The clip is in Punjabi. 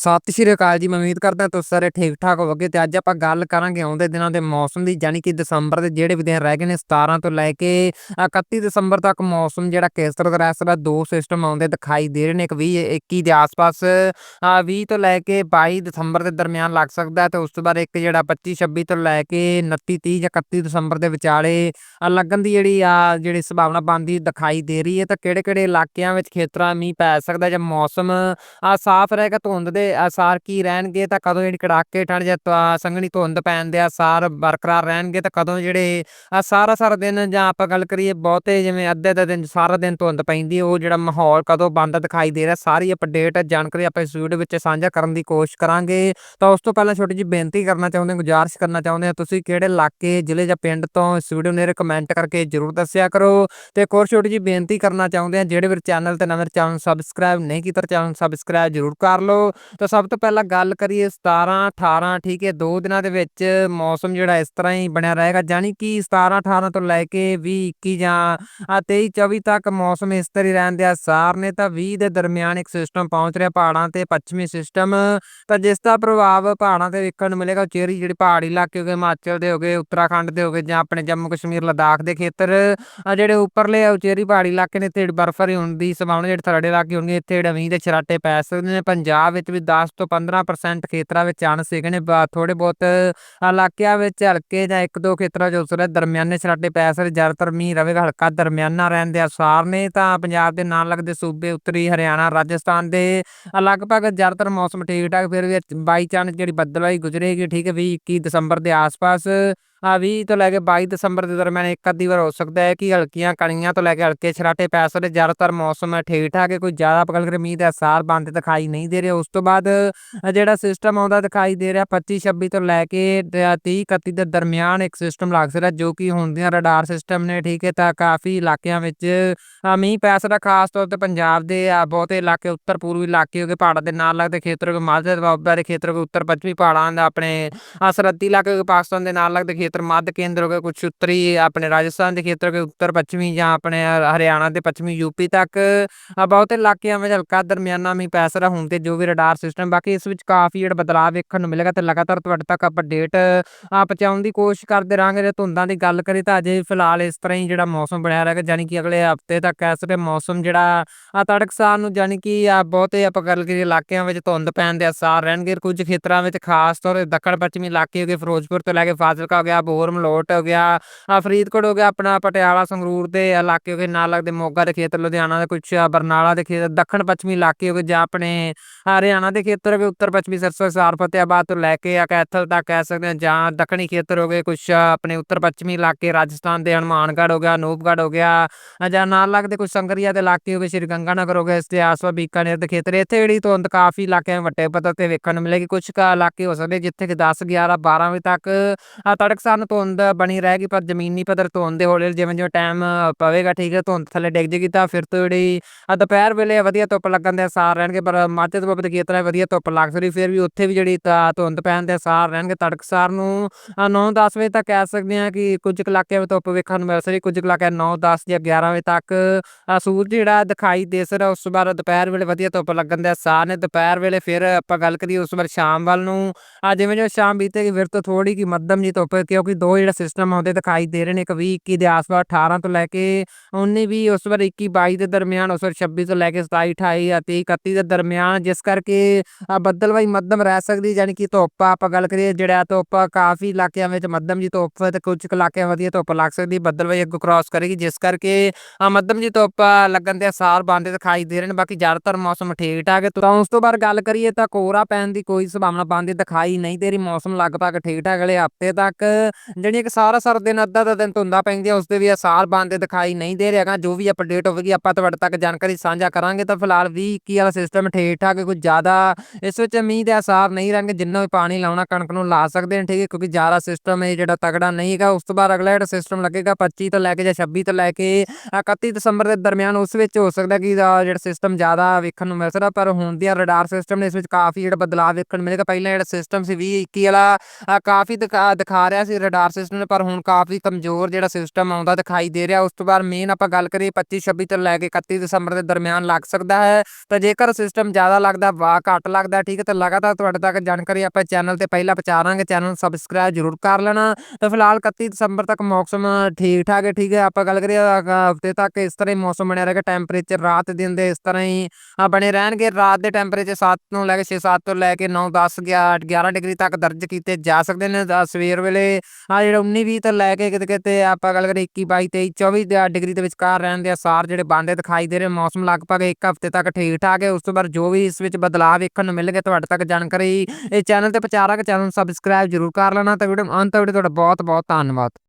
ਸਤਿ ਸ਼੍ਰੀ ਅਕਾਲ ਜੀ, ਮੈਂ ਉਮੀਦ ਕਰਦਾ ਤੁਸੀਂ ਸਾਰੇ ਠੀਕ ਠਾਕ ਹੋਵੋਗੇ ਤੇ ਅੱਜ ਆਪਾਂ ਗੱਲ ਕਰਾਂਗੇ ਆਉਂਦੇ ਦਿਨਾਂ ਦੇ ਮੌਸਮ ਦੀ ਯਾਨੀ ਕਿ ਦਸੰਬਰ ਦੇ ਜਿਹੜੇ ਵੀ ਦਿਨ ਰਹਿ ਗਏ ਨੇ 17 ਤੋਂ ਲੈ ਕੇ 31 ਦਸੰਬਰ ਤੱਕ ਮੌਸਮ ਜਿਹੜਾ ਕਿਸ ਤਰ੍ਹਾਂ ਦਾ ਰਹਿ ਸਕਦਾ ਦੋ ਸਿਸਟਮ ਆਉਂਦੇ ਦਿਖਾਈ ਦੇ ਰਹੇ ਨੇ, ਇੱਕ 20 21 ਦੇ ਆਸ-ਪਾਸ 20 ਤੋਂ ਲੈ ਕੇ 22 ਦਸੰਬਰ ਦੇ ਦਰਮਿਆਨ ਲੱਗ ਸਕਦਾ ਤੇ ਉਸ ਤੋਂ ਬਾਅਦ ਇੱਕ ਜਿਹੜਾ 25 26 ਤੋਂ ਲੈ ਕੇ 29 30 ਜਾਂ 31 ਦਸੰਬਰ ਦੇ ਵਿਚਾਲੇ ਲੱਗਣ ਦੀ ਜਿਹੜੀ ਆ ਜਿਹੜੀ ਸੰਭਾਵਨਾ ਬਣਦੀ ਦਿਖਾਈ ਦੇ ਰਹੀ ਹੈ, ਤਾਂ ਕਿਹੜੇ-ਕਿਹੜੇ ਇਲਾਕਿਆਂ ਵਿੱਚ ਖੇਤਰਾਂ ਮੀਂਹ ਪੈ ਸਕਦਾ ਜਾਂ ਮੌਸਮ ਆ ਸਾਫ਼ ਰਹੇਗਾ, ਧੁੰਦ ਦੇ ਆਸਾਰ ਕੀ ਰਹਿਣਗੇ, ਤਾਂ ਕਦੋਂ ਜਿਹੜੀ ਕੜਾਕੇ ਠੰਡ ਜਾਂ ਸੰਘਣੀ ਧੁੰਦ ਪੈਣ ਦੇ ਆਸਾਰ ਬਰਕਰਾਰ ਰਹਿਣਗੇ, ਤਾਂ ਕਦੋਂ ਜਿਹੜੇ ਸਾਰਾ ਸਾਰਾ ਦਿਨ ਜਾਂ ਆਪਾਂ ਗੱਲ ਕਰੀਏ ਬਹੁਤੇ ਜਿਵੇਂ ਅੱਧੇ ਦਾ ਦਿਨ ਸਾਰਾ ਦਿਨ ਧੁੰਦ ਪੈਂਦੀ, ਉਹ ਜਿਹੜਾ ਮਾਹੌਲ ਕਦੋਂ ਬੰਦ ਦਿਖਾਈ ਦੇ ਰਿਹਾ, ਸਾਰੀ ਅਪਡੇਟ ਜਾਣਕਾਰੀ ਆਪਾਂ ਇਸ ਵੀਡੀਓ ਵਿੱਚ ਸਾਂਝਾ ਕਰਨ ਦੀ ਕੋਸ਼ਿਸ਼ ਕਰਾਂਗੇ। ਤਾਂ ਉਸ ਤੋਂ ਪਹਿਲਾਂ ਛੋਟੀ ਜਿਹੀ ਬੇਨਤੀ ਕਰਨਾ ਚਾਹੁੰਦੇ ਗੁਜ਼ਾਰਿਸ਼ ਕਰਨਾ ਚਾਹੁੰਦੇ ਹਾਂ, ਤੁਸੀਂ ਕਿਹੜੇ ਇਲਾਕੇ, ਜ਼ਿਲ੍ਹੇ ਜਾਂ ਪਿੰਡ ਤੋਂ ਇਸ ਵੀਡੀਓ ਨੂੰ ਕਮੈਂਟ ਕਰਕੇ ਜਰੂਰ ਦੱਸਿਆ ਕਰੋ। ਤੇ ਇੱਕ ਹੋਰ ਛੋਟੀ ਜਿਹੀ ਬੇਨਤੀ ਕਰਨਾ ਚਾਹੁੰਦੇ ਹਾਂ ਜਿਹੜੇ ਵੀਰ ਚੈਨਲ ਤੇ ਨਵੇਂ ਚੈਨਲ ਸਬਸਕ੍ਰਾਈਬ ਨਹੀਂ ਕੀਤਾ ਚੈਨਲ ਸਬਸਕ੍ਰਾਈਬ ਜਰੂਰ ਕਰ ਲਓ। ਤਾਂ ਸਭ ਤੋਂ ਪਹਿਲਾਂ ਗੱਲ ਕਰੀਏ 17 18 ਠੀਕ ਹੈ, ਦੋ ਦਿਨਾਂ ਦੇ ਵਿੱਚ ਮੌਸਮ ਜਿਹੜਾ ਇਸ ਤਰ੍ਹਾਂ ਹੀ ਬਣਿਆ ਰਹੇਗਾ ਜਾਨੀ ਕਿ 17 18 ਤੋਂ ਲੈ ਕੇ 20 21 ਜਾਂ 23 24 ਤੱਕ ਮੌਸਮ ਇਸ ਤਰ੍ਹਾਂ ਹੀ ਰਹਿਣ ਦੇ ਆਸਾਰ ਨੇ ਤਾਂ 20 ਦੇ ਦਰਮਿਆਨ ਇੱਕ ਸਿਸਟਮ ਪਹੁੰਚ ਰਿਹਾ ਪਹਾੜਾਂ ਤੇ, ਪੱਛਮੀ ਸਿਸਟਮ ਤਾਂ ਜਿਸ ਦਾ ਪ੍ਰਭਾਵ ਪਹਾੜਾਂ ਤੇ ਵੇਖਣ ਨੂੰ ਮਿਲੇਗਾ ਚੇਰੀ ਜਿਹੜੇ ਪਹਾੜੀ ਇਲਾਕੇ ਹੋਗੇ ਹਿਮਾਚਲ ਦੇ ਹੋਗੇ ਉੱਤਰਾਖੰਡ ਦੇ ਹੋਗੇ ਜਾਂ ਆਪਣੇ ਜੰਮੂ ਕਸ਼ਮੀਰ, ਲਦਾਖ ਦੇ ਖੇਤਰ ਜਿਹੜੇ ਉੱਪਰਲੇ ਉਚੇਰੀ ਪਹਾੜੀ ਇਲਾਕੇ ਨੇ ਤੇ ਬਰਫ਼ਬਾਰੀ ਹੋਣ ਦੀ ਸੰਭਾਵਨਾ, ਜਿਹੜੇ ਥਰੜੇ ਇਲਾਕੇ ਹੋਣਗੇ, ਇੱਥੇ ਜਿਹੜਾ ਮੀਂਹ ਦੇ ਛਰਾਟੇ ਪੈ ਸਕਦੇ ਨੇ। ਪੰਜਾਬ ਵਿੱਚ ਵੀ 10 ਤੋਂ 15% ਖੇਤਰਾਂ ਵਿੱਚ ਚਾਂਸ ਹੈਗੇ ਨੇ ਥੋੜੇ ਬਹੁਤ ਇਲਾਕਿਆਂ ਵਿੱਚ ਹਲਕੇ ਜਾਂ ਇੱਕ ਦੋ ਖੇਤਰਾਂ 'ਚ ਉਸਰੇ ਦਰਮਿਆਨੇ ਛਰਾਟੇ ਪੈ ਸਕਦੇ ਜ਼ਿਆਦਾਤਰ ਮੀਂਹ ਰਹੇਗਾ ਹਲਕਾ ਦਰਮਿਆਨਾ ਰਹਿਣ ਦੇ ਅਸਾਰ ਨੇ ਤਾਂ ਪੰਜਾਬ ਦੇ ਨਾਲ ਲੱਗਦੇ ਸੂਬੇ ਉੱਤਰੀ ਹਰਿਆਣਾ, ਰਾਜਸਥਾਨ ਦੇ ਲਗਭਗ ਜ਼ਿਆਦਾਤਰ ਮੌਸਮ ਠੀਕ ਠਾਕ ਫਿਰ ਵੀ ਬਾਈ ਚਾਂਸ ਜਿਹੜੀ ਬੱਦਲਵਾਈ ਗੁਜ਼ਰੇਗੀ, ਠੀਕ ਹੈ 20 21 ਦਸੰਬਰ ਦੇ ਆਸ-ਪਾਸ 20 ਤੋਂ ਲੈ ਕੇ 22 ਦਸੰਬਰ ਦੇ ਦਰਮਿਆਨ ਇੱਕ ਅੱਧੀ ਵਾਰ ਹੋ ਸਕਦਾ ਹੈ ਕਿ ਹਲਕੀਆਂ ਕਣੀਆਂ ਤੋਂ ਲੈ ਕੇ ਹਲਕੇ ਛਰਾਟੇ ਪੈ ਸਕਦੇ ਜ਼ਿਆਦਾਤਰ ਮੌਸਮ ਠੀਕ ਠਾਕ ਹੈ, ਕੋਈ ਜ਼ਿਆਦਾ ਪਕੜ ਕੇ ਮੀਂਹ ਦਾ ਸਾਰ ਬੰਦ ਦਿਖਾਈ ਨਹੀਂ ਦੇ ਰਿਹਾ। ਉਸ ਤੋਂ ਬਾਅਦ ਜਿਹੜਾ ਸਿਸਟਮ ਆਉਂਦਾ ਦਿਖਾਈ ਦੇ ਰਿਹਾ 25 26 ਤੋਂ ਲੈ ਕੇ 30 31 ਦੇ ਦਰਮਿਆਨ ਇੱਕ ਸਿਸਟਮ ਲੱਗ ਸਕਦਾ ਜੋ ਕਿ ਹੁਣ ਦੀਆਂ ਰਡਾਰ ਸਿਸਟਮ ਨੇ, ਠੀਕ ਹੈ, ਤਾਂ ਕਾਫੀ ਇਲਾਕਿਆਂ ਵਿੱਚ ਮੀਂਹ ਪੈ ਸਕਦਾ ਖਾਸ ਤੌਰ ਤੇ ਪੰਜਾਬ ਦੇ ਬਹੁਤੇ ਇਲਾਕੇ, ਉੱਤਰ ਪੂਰਬੀ ਇਲਾਕੇ ਹੋਗੇ ਪਹਾੜਾਂ ਦੇ ਨਾਲ ਲੱਗਦੇ ਖੇਤਰ ਕੋ ਮਾਝੇ ਦੁਆਬਾ ਦੇ ਖੇਤਰ ਕੋ ਉੱਤਰ ਪੱਛਮੀ ਪਹਾੜਾਂ ਦਾ ਆਪਣੇ ਸਰਹੱਦੀ ਇਲਾਕੇ, ਪਾਕਿਸਤਾਨ ਦੇ ਨਾਲ ਲੱਗਦੇ ਖੇਤਰ ਮੱਧ ਕੇਂਦਰ ਹੋ ਗਏ ਕੁਝ ਉੱਤਰੀ ਆਪਣੇ ਰਾਜਸਥਾਨ ਦੇ ਖੇਤਰ ਕੇ ਉੱਤਰ ਪੱਛਮੀ ਜਾਂ ਆਪਣੇ ਹਰਿਆਣਾ ਦੇ ਪੱਛਮੀ ਯੂਪੀ ਤੱਕ। ਬਹੁਤ ਇਲਾਕਿਆਂ ਵਿੱਚ ਹਲਕਾ ਦਰਮਿਆਨਾ ਮੀਂਹ ਪੈ ਸਕਦਾ ਹੁਣ ਤੇ ਜੋ ਵੀ ਰਡਾਰ ਸਿਸਟਮ ਬਾਕੀ ਇਸ ਵਿੱਚ ਕਾਫੀ ਜਿਹੜਾ ਬਦਲਾਅ ਵੇਖਣ ਨੂੰ ਮਿਲੇਗਾ ਤੇ ਲਗਾਤਾਰ ਤੁਹਾਡੇ ਤੱਕ ਅਪਡੇਟ ਪਹੁੰਚਾਉਣ ਦੀ ਕੋਸ਼ਿਸ਼ ਕਰਦੇ ਰਹਾਂਗੇ ਜੇ ਧੁੰਦਾਂ ਦੀ ਗੱਲ ਕਰੀ ਤਾਂ ਅਜੇ ਫਿਲਹਾਲ ਇਸ ਤਰ੍ਹਾਂ ਹੀ ਜਿਹੜਾ ਮੌਸਮ ਬਣਿਆ ਰਹੇਗਾ ਜਾਨੀ ਕਿ ਅਗਲੇ ਹਫ਼ਤੇ ਤੱਕ ਇਸ ਤੇ ਮੌਸਮ ਜਿਹੜਾ ਆ ਤੜਕਸਾਰ ਨੂੰ ਜਾਨੀ ਕਿ ਬਹੁਤੇ ਆਪਾਂ ਗੱਲ ਕਰੀਏ ਇਲਾਕਿਆਂ ਵਿੱਚ ਧੁੰਦ ਪੈਣ ਦੇ ਅਸਾਰ ਰਹਿਣਗੇ। ਕੁਝ ਖੇਤਰਾਂ ਵਿੱਚ ਖਾਸ ਤੌਰ ਤੇ ਦੱਖਣ ਪੱਛਮੀ ਇਲਾਕੇ ਹੋ ਗਏ, ਫਿਰੋਜ਼ਪੁਰ ਤੋਂ ਲੈ ਕੇ ਫਾਜ਼ਿਲਕਾ ਹੋ ਗਿਆ ਬੋਰ ਮਲੋਟ ਹੋ ਗਿਆ ਫਰੀਦਕੋਟ ਹੋ ਗਿਆ, ਆਪਣਾ ਪਟਿਆਲਾ, ਸੰਗਰੂਰ ਦੇ ਇਲਾਕੇ ਹੋ ਗਏ, ਨਾਲ ਲੱਗਦੇ ਮੋਗਾ ਦੇ ਖੇਤਰ, ਲੁਧਿਆਣਾ ਦੇ ਕੁਝ ਬਰਨਾਲਾ ਦੇ ਖੇਤਰ, ਦੱਖਣ ਪੱਛਮੀ ਇਲਾਕੇ ਹੋ ਗਏ, ਜਾਂ ਆਪਣੇ ਹਰਿਆਣਾ ਦੇ ਖੇਤਰ ਹੋ ਗਏ, ਉੱਤਰ ਪੱਛਮੀ ਸਰਸੋ ਸਾਰ ਫਤਿਆਬਾਦ ਤੋਂ ਲੈ ਕੇ ਆ ਕੈਥਲ ਤੱਕ ਕਹਿ ਸਕਦੇ ਹਾਂ, ਜਾਂ ਦੱਖਣੀ ਖੇਤਰ ਹੋ ਗਏ ਕੁਝ ਆਪਣੇ ਉੱਤਰ ਪੱਛਮੀ ਇਲਾਕੇ, ਰਾਜਸਥਾਨ ਦੇ ਹਨੂਮਾਨਗੜ੍ਹ ਹੋ ਗਿਆ, ਅਨੂਪਗੜ੍ਹ ਹੋ ਗਿਆ ਜਾਂ ਨਾਲ ਲੱਗਦੇ ਕੁਝ ਸੰਗਰੀਆ ਦੇ ਇਲਾਕੇ ਹੋ ਗਏ, ਸ਼੍ਰੀ ਗੰਗਾਨਗਰ ਹੋ ਗਿਆ ਇਸ ਦੇ ਆਸ-ਪਾਸ ਬੀਕਾਨੇਰ ਦੇ ਖੇਤਰ, ਇੱਥੇ ਜਿਹੜੀ ਧੁੰਦ ਕਾਫੀ ਇਲਾਕਿਆਂ ਵੱਡੇ ਪੱਧਰ ਤੇ ਵੇਖਣ ਨੂੰ ਮਿਲੇਗੀ ਕੁਝ ਕਾ ਇਲਾਕੇ ਹੋ ਸਕਦੇ, ਜਿੱਥੇ ਕਿ 10 11 12 ਵਜੇ ਤੱਕ ਤੜਕਸਾਰ ਧੁੰਦ ਬਣੀ ਰਹੇਗੀ ਪਰ ਜ਼ਮੀਨੀ ਪੱਧਰ ਧੁੰਦ ਦੇ ਹੌਲੀ ਜਿਵੇਂ ਜਿਵੇਂ ਟਾਈਮ ਪਵੇਗਾ, ਠੀਕ ਹੈ, ਧੁੰਦ ਥੱਲੇ ਡਿੱਗ ਜੇਗੀ ਤਾਂ ਫਿਰ ਤੋਂ ਜਿਹੜੀ ਦੁਪਹਿਰ ਵੇਲੇ ਵਧੀਆ ਧੁੱਪ ਲੱਗਣ ਦੇ ਅਸਾਰ ਰਹਿਣਗੇ, ਪਰ ਮਾਝੇ ਤੋਂ ਦੇ ਖੇਤਰਾਂ ਵਧੀਆ ਧੁੱਪ ਲੱਗ ਸਕਦੀ, ਫਿਰ ਵੀ ਉੱਥੇ ਵੀ ਜਿਹੜੀ ਧੁੰਦ ਪੈਣ ਦੇ ਅਸਾਰ ਰਹਿਣਗੇ, ਤੜਕਸਾਰ ਨੂੰ 9-10 ਵਜੇ ਤੱਕ ਕਹਿ ਸਕਦੇ ਹਾਂ ਕਿ ਕੁਝ ਇਲਾਕਿਆਂ ਵਿੱਚ ਧੁੱਪ ਵੇਖਣ ਨੂੰ ਮਿਲ ਸਕਦੀ, ਕੁਝ ਇਲਾਕਿਆਂ 9-10 ਜਾਂ 11 ਵਜੇ ਤੱਕ ਸੂਰਜ ਜਿਹੜਾ ਦਿਖਾਈ ਦੇ ਸਕਦਾ, ਉਸ ਤੋਂ ਬਾਅਦ ਦੁਪਹਿਰ ਵੇਲੇ ਵਧੀਆ ਧੁੱਪ ਲੱਗਣ ਦੇ ਅਸਾਰ ਨੇ, ਦੁਪਹਿਰ ਵੇਲੇ ਫਿਰ ਆਪਾਂ ਗੱਲ ਕਰੀਏ ਉਸ ਵਾਰ ਸ਼ਾਮ ਵੱਲ ਨੂੰ ਆ ਜਿਵੇਂ ਜਿਵੇਂ ਸ਼ਾਮ ਬੀਤੇਗੀ ਫਿਰ ਤੋਂ ਥੋੜੀ ਕੀ ਮੱਧਮ ਜੀ ਧੁੱਪ ਕਿਉਂਕਿ ਦੋ ਜਿਹੜਾ ਸਿਸਟਮ ਆਉਂਦੇ ਦਿਖਾਈ ਦੇ ਰਹੇ ਨੇ, ਇੱਕ 20 21 ਦੇ ਆਸ-ਪਾਸ 18 ਤੋਂ ਲੈ ਕੇ 19 20 ਉਸ ਵਾਰ 21 22 ਦੇ ਦਰਮਿਆਨ, ਉਸ ਵਾਰ 26 ਤੋਂ ਲੈ ਕੇ 27 28 ਅਤੇ 31 ਦੇ ਦਰਮਿਆਨ, ਜਿਸ ਕਰਕੇ ਬੱਦਲਵਾਈ ਮੱਧਮ ਰਹਿ ਸਕਦੀ ਯਾਨੀ ਕਿ ਧੁੱਪ ਆਪਾਂ ਗੱਲ ਕਰੀਏ ਜਿਹੜਾ ਧੁੱਪ ਕਾਫੀ ਇਲਾਕਿਆਂ ਵਿੱਚ ਮੱਧਮ ਜੀ ਧੁੱਪ ਤੇ ਕੁਝ ਇਲਾਕਿਆਂ ਵਧੀਆ ਧੁੱਪ ਲੱਗ ਸਕਦੀ ਬੱਦਲਵਾਈ ਅੱਗੋਂ ਕ੍ਰਾਸ ਕਰੇਗੀ, ਜਿਸ ਕਰਕੇ ਮੱਧਮ ਜੀ ਧੁੱਪ ਲੱਗਣ ਦੇ ਅਸਾਰ ਬੰਦੇ ਦਿਖਾਈ ਦੇ ਰਹੇ ਨੇ, ਬਾਕੀ ਜ਼ਿਆਦਾਤਰ ਮੌਸਮ ਠੀਕ ਠਾਕ ਹੈ। ਤਾਂ ਉਸ ਤੋਂ ਬਾਅਦ ਗੱਲ ਕਰੀਏ ਤਾਂ ਕੋਹਰਾ ਪੈਣ ਦੀ ਕੋਈ ਸੰਭਾਵਨਾ ਬੰਦੇ ਦਿਖਾਈ ਨਹੀਂ ਦੇ ਰਹੀ, ਮੌਸਮ ਲਗਭਗ ਠੀਕ ਠਾਕ ਅਗਲੇ ਹਫ਼ਤੇ ਤੱਕ। ਜਿਹੜੀਆਂ ਇੱਕ ਸਾਰਾ ਸਾਰਾ ਦਿਨ ਅੱਧਾ ਦਾ ਦਿਨ ਧੁੰਦਾ ਪੈਂਦੀਆਂ ਉਸ ਦੇ ਵੀ ਅਸਾਰ ਬੰਦੇ ਦਿਖਾਈ ਨਹੀਂ ਦੇ ਰਿਹਾਗਾ ਜੋ ਵੀ ਅਪਡੇਟ ਹੋਵੇਗੀ, ਆਪਾਂ ਤੁਹਾਡੇ ਤੱਕ ਜਾਣਕਾਰੀ ਸਾਂਝਾ ਕਰਾਂਗੇ। ਤਾਂ ਫਿਲਹਾਲ 20 21 ਵਾਲਾ ਸਿਸਟਮ ਠੀਕ ਠਾਕ ਕੁਝ ਜ਼ਿਆਦਾ ਇਸ ਵਿੱਚ ਮੀਂਹ ਦੇ ਅਸਾਰ ਨਹੀਂ ਰਹਿਣਗੇ, ਜਿੰਨਾ ਵੀ ਪਾਣੀ ਲਾਉਣਾ, ਕਣਕ ਨੂੰ ਲਾ ਸਕਦੇ ਨੇ, ਠੀਕ ਹੈ, ਕਿਉਂਕਿ ਜ਼ਿਆਦਾ ਸਿਸਟਮ ਇਹ ਜਿਹੜਾ ਤਗੜਾ ਨਹੀਂ ਹੈਗਾ। ਉਸ ਤੋਂ ਬਾਅਦ ਅਗਲਾ ਜਿਹੜਾ ਸਿਸਟਮ ਲੱਗੇਗਾ 25 ਤੋਂ ਲੈ ਕੇ ਜਾਂ 26 ਤੋਂ ਲੈ ਕੇ 31 ਦਸੰਬਰ ਦੇ ਦਰਮਿਆਨ, ਉਸ ਵਿੱਚ ਹੋ ਸਕਦਾ ਕਿ ਜਿਹੜਾ ਸਿਸਟਮ ਜ਼ਿਆਦਾ ਵੇਖਣ ਨੂੰ ਮਿਲ ਸਕਦਾ, ਪਰ ਹੁਣ ਦੀਆਂ ਰਡਾਰ ਸਿਸਟਮ ਨੇ ਇਸ ਵਿੱਚ ਕਾਫੀ ਜਿਹੜਾ ਬਦਲਾਅ ਵੇਖਣ ਨੂੰ ਮਿਲੇਗਾ। ਪਹਿਲਾਂ ਜਿਹੜਾ ਸਿਸਟਮ ਸੀ 20 21 ਵਾਲਾ ਕਾਫੀ ਦਿਖਾ ਦਿਖਾ ਰਿਹਾ ਸੀ ਰਡਾਰ ਸਿਸਟਮ ਪਰ ਹੁਣ ਕਾਫੀ ਕਮਜ਼ੋਰ ਜਿਹੜਾ ਸਿਸਟਮ ਆਉਂਦਾ ਦਿਖਾਈ ਦੇ ਰਿਹਾ। ਉਸ ਤੋਂ ਬਾਅਦ ਮੇਨ ਆਪਾਂ ਗੱਲ ਕਰੀਏ 25 26 ਤੋਂ ਲੈ ਕੇ 31 ਦਸੰਬਰ ਦੇ ਦਰਮਿਆਨ ਲੱਗ ਸਕਦਾ ਹੈ। ਤਾਂ ਜੇਕਰ ਸਿਸਟਮ ਜ਼ਿਆਦਾ ਲੱਗਦਾ ਵਾ ਘੱਟ ਲੱਗਦਾ, ਠੀਕ ਹੈ, ਤਾਂ ਲਗਾਤਾਰ ਤੁਹਾਡੇ ਤੱਕ ਜਾਣਕਾਰੀ ਆਪਾਂ ਚੈਨਲ ਤੇ ਪਹਿਲਾਂ ਪਹੁੰਚਾਵਾਂਗੇ ਚੈਨਲ ਨੂੰ ਸਬਸਕ੍ਰਾਈਬ ਜ਼ਰੂਰ ਕਰ ਲੈਣਾ। ਤਾਂ ਫਿਲਹਾਲ 31 ਦਸੰਬਰ ਤੱਕ ਮੌਸਮ ਠੀਕ ਠਾਕ ਹੈ, ਠੀਕ ਹੈ। ਆਪਾਂ ਗੱਲ ਕਰੀਏ ਹਫ਼ਤੇ ਤੱਕ ਇਸ ਤਰ੍ਹਾਂ ਹੀ ਮੌਸਮ ਬਣਿਆ ਰਹੇਗਾ। ਟੈਂਪਰੇਚਰ ਰਾਤ ਦਿਨ ਦੇ ਇਸ ਤਰ੍ਹਾਂ ਹੀ ਬਣੇ ਰਹਿਣਗੇ। ਰਾਤ ਦੇ ਟੈਂਪਰੇਚਰ 7 ਤੋਂ ਲੈ ਕੇ 6 7 ਤੋਂ ਲੈ ਕੇ 9 10 11 ਡਿਗਰੀ ਤੱਕ ਦਰਜ ਕੀਤੇ ਜਾ ਸਕਦੇ ਨੇ। ਸਵੇਰ ਵੇਲੇ ਆ ਜਿਹੜਾ 19 20 ਤੋਂ ਲੈ ਕੇ ਕਿਤੇ ਕਿਤੇ ਆਪਾਂ ਗੱਲ ਕਰੀਏ 21 22 23 24 ਡਿਗਰੀ ਦੇ ਵਿਚਕਾਰ ਰਹਿਣ ਦੇ ਅਸਾਰ ਜਿਹੜੇ ਬੰਦੇ ਦਿਖਾਈ ਦੇ ਰਹੇ ਮੌਸਮ ਲਗਭਗ ਇੱਕ ਹਫ਼ਤੇ ਤੱਕ ਠੀਕ ਠਾਕ ਹੈ। ਉਸ ਤੋਂ ਬਾਅਦ ਜੋ ਵੀ ਇਸ ਵਿੱਚ ਬਦਲਾਅ ਵੇਖਣ ਨੂੰ ਮਿਲਣਗੇ, ਤੁਹਾਡੇ ਤੱਕ ਜਾਣਕਾਰੀ ਇਹ ਚੈਨਲ ਤੇ ਪਹੁੰਚਾ ਰਾਂਗੇ ਚੈਨਲ ਨੂੰ ਸਬਸਕ੍ਰਾਈਬ ਜ਼ਰੂਰ ਕਰ ਲੈਣਾ ਤਾਂ ਵੀਡੀਓ ਅੰਤ ਤੱਕ ਤੁਹਾਡਾ ਬਹੁਤ ਬਹੁਤ ਧੰਨਵਾਦ।